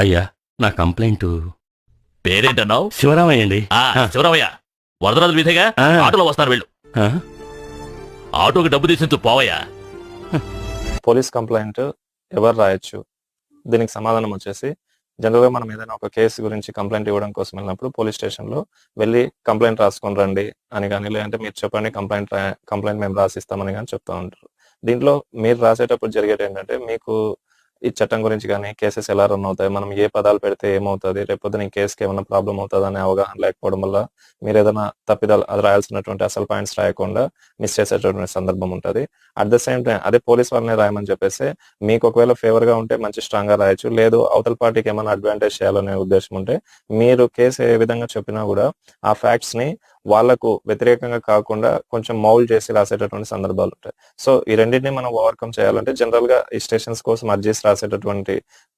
అయ్యా నా కంప్లైంట్. పేరేంటన్నావు? శివరామయ్య అండి. ఆ, శివరామయ్య. వరదరాజు వీధిగా ఆ. ఆటోలో వస్తారు వెళ్ళు. ఆ? ఆటోకి డబ్బు తీసి పోవయ్యా. పోలీస్ కంప్లైంట్ ఎవరు రాయొచ్చు? దీనికి సమాధానం వచ్చేసి జనరల్గా మనం ఏదైనా ఒక కేసు గురించి కంప్లైంట్ ఇవ్వడం కోసం వెళ్ళినప్పుడు పోలీస్ స్టేషన్లో వెళ్ళి కంప్లైంట్ రాసుకొని రండి అని కానీ లేదంటే మీరు చెప్పండి కంప్లైంట్ కంప్లైంట్ మేము రాసిస్తామని కానీ చెప్తా ఉంటారు. దీంట్లో మీరు రాసేటప్పుడు జరిగేది ఏంటంటే మీకు ఈ చట్టం గురించి కానీ కేసెస్ ఎలా రన్ అవుతాయి మనం ఏ పదాలు పెడితే ఏమవుతుంది రేపొద్దున ఈ కేసుకి ఏమైనా ప్రాబ్లం అవుతుంది అనే అవగాహన లేకపోవడం వల్ల మీరు ఏదైనా తప్పిదాలు అది రాయాల్సినటువంటి అసలు పాయింట్స్ రాయకుండా మిస్ చేసేటటువంటి సందర్భం ఉంటుంది. అట్ ద సేమ్ టైం అదే పోలీస్ వాళ్ళని రాయమని చెప్పేసి మీకు ఒకవేళ ఫేవర్గా ఉంటే మంచి స్ట్రాంగ్గా రాయొచ్చు. లేదు అవతల పార్టీకి ఏమైనా అడ్వాంటేజ్ చేయాలనే ఉద్దేశం ఉంటే మీరు కేసు ఏ విధంగా చెప్పినా కూడా ఆ ఫ్యాక్ట్స్ని వాళ్ళకు వ్యతిరేకంగా కాకుండా కొంచెం మౌల్ చేసి రాసేటటువంటి సందర్భాలు ఉంటాయి. సో ఈ రెండింటిని మనం ఓవర్కమ్ చేయాలంటే జనరల్గా ఈ స్టేషన్స్ కోసం అర్జీస్ రాసేటటువంటి